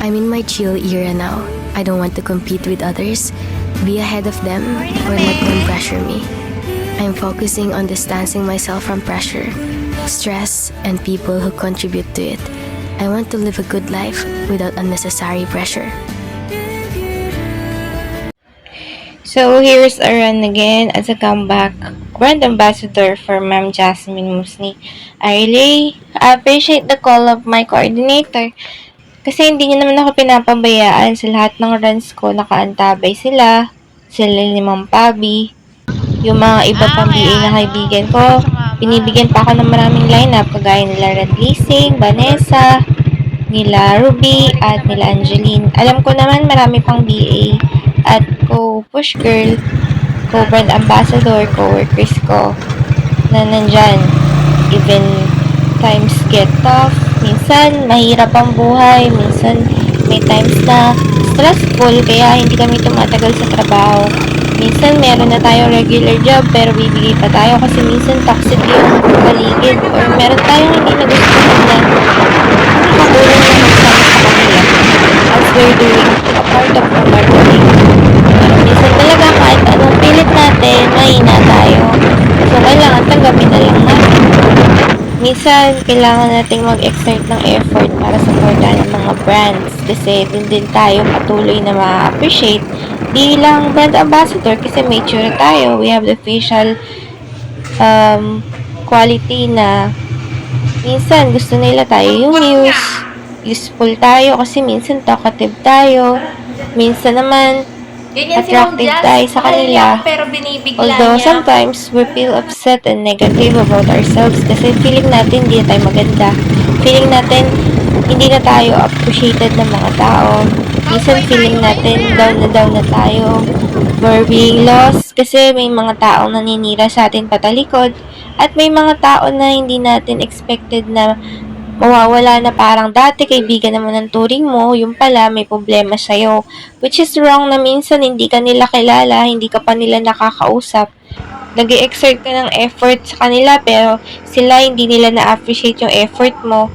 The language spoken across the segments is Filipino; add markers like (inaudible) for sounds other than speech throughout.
I'm in my chill era now. I don't want to compete with others, be ahead of them, or let them pressure me. I'm focusing on distancing myself from pressure, stress, and people who contribute to it. I want to live a good life without unnecessary pressure. So, here's a run again as a comeback brand ambassador for Ma'am Jasmine Musni. I really appreciate the call of my coordinator kasi hindi niya naman ako pinapabayaan sa lahat ng runs ko. Nakaantabay sila, sila ni Ma'am Pabi, yung mga iba pang BA na kaibigan ko. Binibigyan pa ako ng maraming lineup kagaya nila Red Leasing, Vanessa, nila Ruby, at nila Angeline. Alam ko naman marami pang BA at co-push girl, co-brand ambassador, co-workers ko na nandyan. Even times get tough, minsan mahirap ang buhay, minsan may times na stressful kaya hindi kami tumatagal sa trabaho. Minsan meron na tayo regular job pero bibigay pa tayo kasi minsan toxic yung paligid or meron tayong hindi nagustuhan na nakatulong na magsama sa kanila as we're doing a part of our marketing. Pero minsan talaga kahit anong pilit natin, mahina tayo. So, kailangan tanggapin na lang. Minsan, kailangan nating mag-exert ng effort para supportan ng mga brands kasi dun din tayo patuloy na ma-appreciate bilang brand ambassador kasi may tsura tayo. We have the facial um, quality na minsan gusto nila tayo yung muse. Useful tayo kasi minsan talkative tayo. Minsan naman, Ganyan si attractive Jazz, tayo sa kanila. niya, pero binibigla Although niya. sometimes we feel upset and negative about ourselves kasi feeling natin hindi na tayo maganda. Feeling natin hindi na tayo appreciated ng mga tao. Minsan feeling natin down na down na tayo. We're being lost kasi may mga taong naninira sa atin patalikod at may mga tao na hindi natin expected na mawawala na parang dati kaibigan naman ng turing mo, yung pala may problema sa'yo. Which is wrong na minsan hindi ka nila kilala, hindi ka pa nila nakakausap. nag exert ka ng effort sa kanila pero sila hindi nila na-appreciate yung effort mo.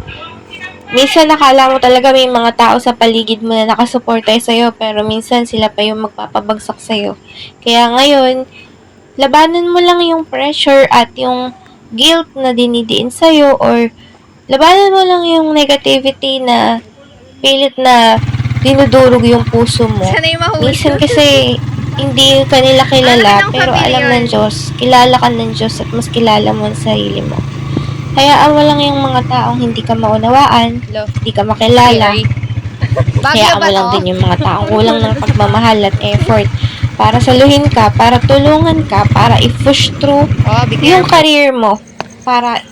Minsan nakala mo talaga may mga tao sa paligid mo na nakasuporta sa'yo pero minsan sila pa yung magpapabagsak sa'yo. Kaya ngayon, labanan mo lang yung pressure at yung guilt na dinidiin sa'yo or labanan mo lang yung negativity na pilit na dinudurog yung puso mo. Sana yung mahuli. Minsan kasi hindi ka nila kilala Ano pero alam yun? ng Diyos, kilala ka ng Diyos at mas kilala mo ang sarili mo. Kaya mo lang yung mga taong hindi ka maunawaan, Lo. hindi ka makilala. (laughs) Ba mo lang din yung mga taong kulang ng pagmamahal at effort para saluhin ka, para tulungan ka, para i-push through Oh, yung career mo para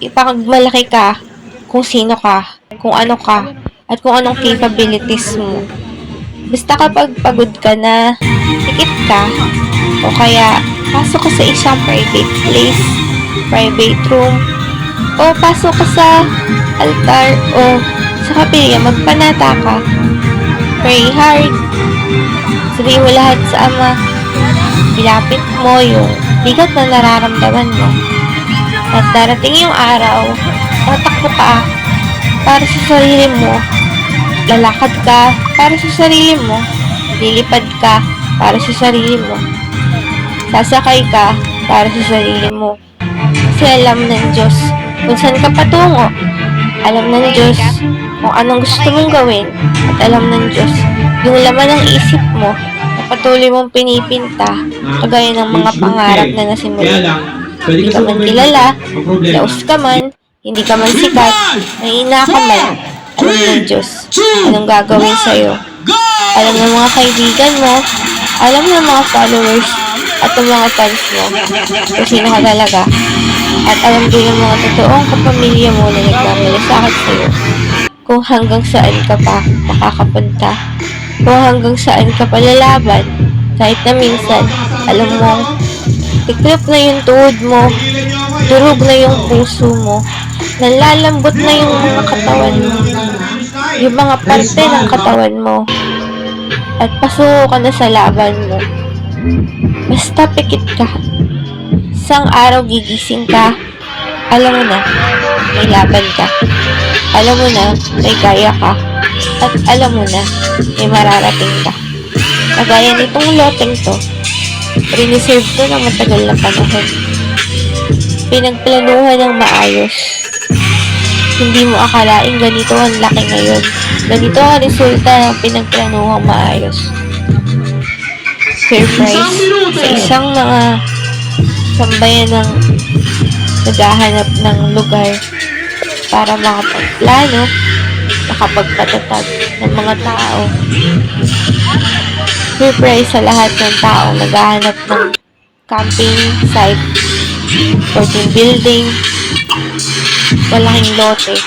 ipagmalaki ka kung sino ka, kung ano ka, at kung anong capabilities mo. Basta kapag pagod ka na, tikit ka, o kaya pasok ka sa isang private place, private room, o pasok ka sa altar, o sa kapilya, magpanata ka. Pray hard. Sabihin mo lahat sa Ama. Ilapit mo yung bigat na nararamdaman mo. At darating yung araw, tatakbo ka para sa sarili mo. Lalakad ka para sa sarili mo. Lilipad ka para sa sarili mo. Sasakay ka para sa sarili mo. Kasi alam ng Diyos kung saan ka patungo. Alam ng Diyos kung anong gusto mong gawin. At alam ng Diyos yung laman ng isip mo na patuloy mong pinipinta kagaya ng mga pangarap na lang, pwede Hindi ka man kilala. Daos ka man, hindi ka man sikat, mahina ka man, alam ng Diyos, anong gagawin sa'yo. Alam ng mga kaibigan mo, alam ng mga followers, at ng mga fans mo, kung sino ka talaga. At alam din ng mga totoong kapamilya mo na nagmamalasakit sa'yo. Kung hanggang saan ka pa makakapunta. Kung hanggang saan ka pa lalaban. Kahit na minsan, alam mong tiklop na yung tuhod mo, durog na yung puso mo, nalalambot na yung mga katawan mo, yung mga parte ng katawan mo, at pasuko ka na sa laban mo. Basta pikit ka. Isang araw gigising ka, alam mo na, may laban ka. Alam mo na, may kaya ka. At alam mo na, may mararating ka. Kagaya nitong loteng to, riniserve to ng matagal na panahon. Pinagplanuhan ng maayos. Hindi mo akalaing ganito ang laki ngayon. Ganito ang resulta ng pinagplanuhang maayos. Surprise sa isang mga sambayan ng naghahanap ng lugar para makapagplano, makapagpatatag ng mga tao. Surprise sa lahat ng taong naghahanap ng camping site or team building, malaking lote